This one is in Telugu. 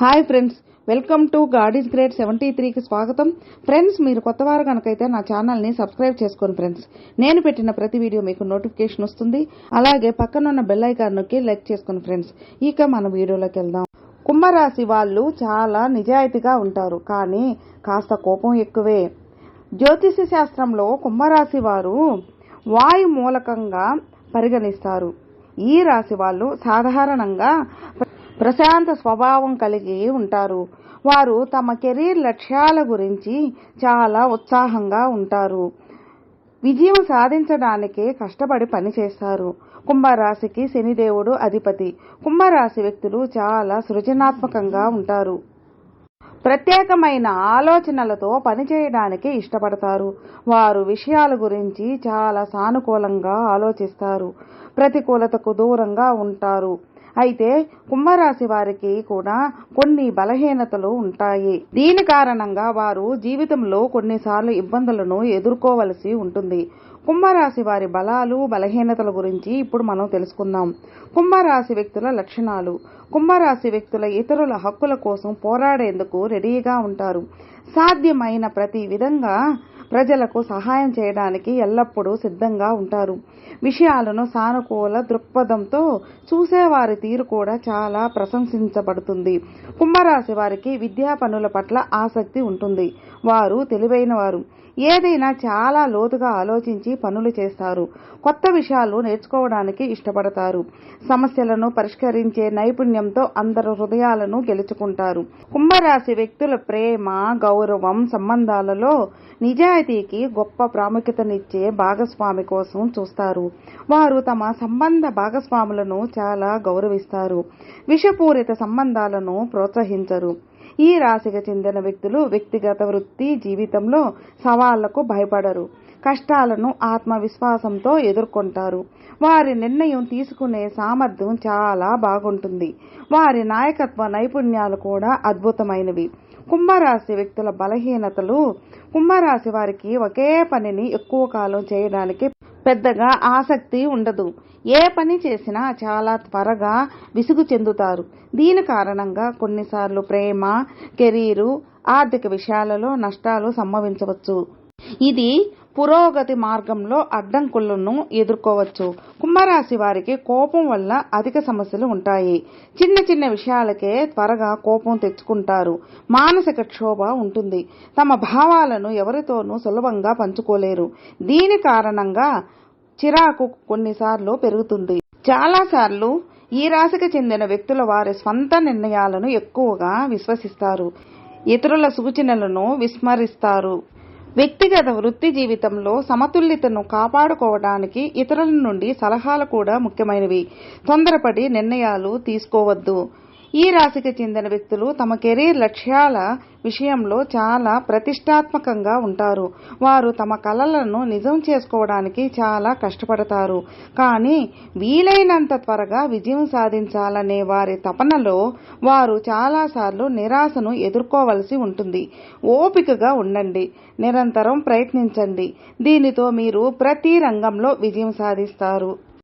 హాయ్ ఫ్రెండ్స్ వెల్కమ్ టు గాడీస్ గ్రేడ్ సెవెంటీ త్రీకి స్వాగతం. ఫ్రెండ్స్ మీరు కొత్త వారు కనుకైతే నా ఛానల్ని సబ్స్క్రైబ్ చేసుకోండి ఫ్రెండ్స్ నేను పెట్టిన ప్రతి వీడియో మీకు నోటిఫికేషన్ వస్తుంది. అలాగే పక్కనున్న బెల్ ఐకాన్ నొక్కి లైక్ చేసుకోండి ఫ్రెండ్స్ ఇక మన వీడియోలోకి వెళ్దాం. కుంభరాశి వాళ్ళు చాలా నిజాయితీగా ఉంటారు కానీ కాస్త కోపం ఎక్కువే. జ్యోతిష శాస్త్రంలో కుంభరాశి వారు వాయు మూలకంగా పరిగణిస్తారు. ఈ రాశి వాళ్ళు సాధారణంగా ప్రశాంత స్వభావం కలిగి ఉంటారు. వారు తమ కెరీర్ లక్ష్యాల గురించి చాలా ఉత్సాహంగా ఉంటారు. విజయం సాధించడానికి కష్టపడి పనిచేస్తారు. కుంభరాశికి శనిదేవుడు అధిపతి. కుంభరాశి వ్యక్తులు చాలా సృజనాత్మకంగా ఉంటారు. ప్రత్యేకమైన ఆలోచనలతో పనిచేయడానికి ఇష్టపడతారు. వారు విషయాల గురించి చాలా సానుకూలంగా ఆలోచిస్తారు. ప్రతికూలతకు దూరంగా ఉంటారు. అయితే కుంభరాశి వారికి కూడా కొన్ని బలహీనతలు ఉంటాయి. దీని కారణంగా వారు జీవితంలో కొన్నిసార్లు ఇబ్బందులను ఎదుర్కోవలసి ఉంటుంది. కుంభరాశి వారి బలాలు బలహీనతల గురించి ఇప్పుడు మనం తెలుసుకుందాం. కుంభరాశి వ్యక్తుల లక్షణాలు. కుంభరాశి వ్యక్తుల ఇతరుల హక్కుల కోసం పోరాడేందుకు రెడీగా ఉంటారు. సాధ్యమైన ప్రతి విధంగా ప్రజలకు సహాయం చేయడానికి ఎల్లప్పుడూ సిద్ధంగా ఉంటారు. విషయాలను సానుకూల దృక్పథంతో చూసేవారి తీరు కూడా చాలా ప్రశంసించబడుతుంది. కుంభరాశి వారికి విద్యా పనుల పట్ల ఆసక్తి ఉంటుంది. వారు తెలివైన వారు ఏదైనా చాలా లోతుగా ఆలోచించి పనులు చేస్తారు. కొత్త విషయాలు నేర్చుకోవడానికి ఇష్టపడతారు. సమస్యలను పరిష్కరించే నైపుణ్యంతో అందరు హృదయాలను గెలుచుకుంటారు. కుంభరాశి వ్యక్తుల ప్రేమ గౌరవం సంబంధాలలో నిజాయితీకి గొప్ప ప్రాముఖ్యతనిచ్చే భాగస్వామి కోసం చూస్తారు. వారు తమ సంబంధ భాగస్వాములను చాలా గౌరవిస్తారు. విషపూరిత సంబంధాలను ప్రోత్సహించరు. ఈ రాశికి చెందిన వ్యక్తులు వ్యక్తిగత వృత్తి జీవితంలో సవాళ్ళకు భయపడరు. కష్టాలను ఆత్మవిశ్వాసంతో ఎదుర్కొంటారు. వారి నిర్ణయం తీసుకునే సామర్థ్యం చాలా బాగుంటుంది. వారి నాయకత్వ నైపుణ్యాలు కూడా అద్భుతమైనవి. కుంభరాశి వ్యక్తుల బలహీనతలు కుంభరాశి వారికి ఒకే పనిని ఎక్కువ కాలం చేయడానికి పెద్దగా ఆసక్తి ఉండదు. ఏ పని చేసినా చాలా త్వరగా విసుగు చెందుతారు. దీని కారణంగా కొన్నిసార్లు ప్రేమ కెరీరు ఆర్థిక విషయాలలో నష్టాలు సంభవించవచ్చు. ఇది పురోగతి మార్గంలో అడ్డంకులను ఎదుర్కోవచ్చు. కుంభరాశి వారికి కోపం వల్ల అధిక సమస్యలు ఉంటాయి. చిన్న చిన్న విషయాలకే త్వరగా కోపం తెచ్చుకుంటారు. మానసిక క్షోభ ఉంటుంది. తమ భావాలను ఎవరితోనూ సులభంగా పంచుకోలేరు. దీని కారణంగా చిరాకు కొన్నిసార్లు పెరుగుతుంది. చాలాసార్లు ఈ రాశికి చెందిన వ్యక్తుల వారి స్వంత నిర్ణయాలను ఎక్కువగా విశ్వసిస్తారు. ఇతరుల సూచనలను విస్మరిస్తారు. వ్యక్తిగత వృత్తి జీవితంలో సమతుల్యతను కాపాడుకోవడానికి ఇతరుల నుండి సలహాలు కూడా ముఖ్యమైనవి. తొందరపడి నిర్ణయాలు తీసుకోవద్దు. ఈ రాశికి చెందిన వ్యక్తులు తమ కెరీర్ లక్ష్యాల విషయంలో చాలా ప్రతిష్టాత్మకంగా ఉంటారు. వారు తమ కలలను నిజం చేసుకోవడానికి చాలా కష్టపడతారు. కానీ వీలైనంత త్వరగా విజయం సాధించాలనే వారి తపనలో వారు చాలాసార్లు నిరాశను ఎదుర్కోవలసి ఉంటుంది. ఓపికగా ఉండండి. నిరంతరం ప్రయత్నించండి. దీనితో మీరు ప్రతి రంగంలో విజయం సాధిస్తారు.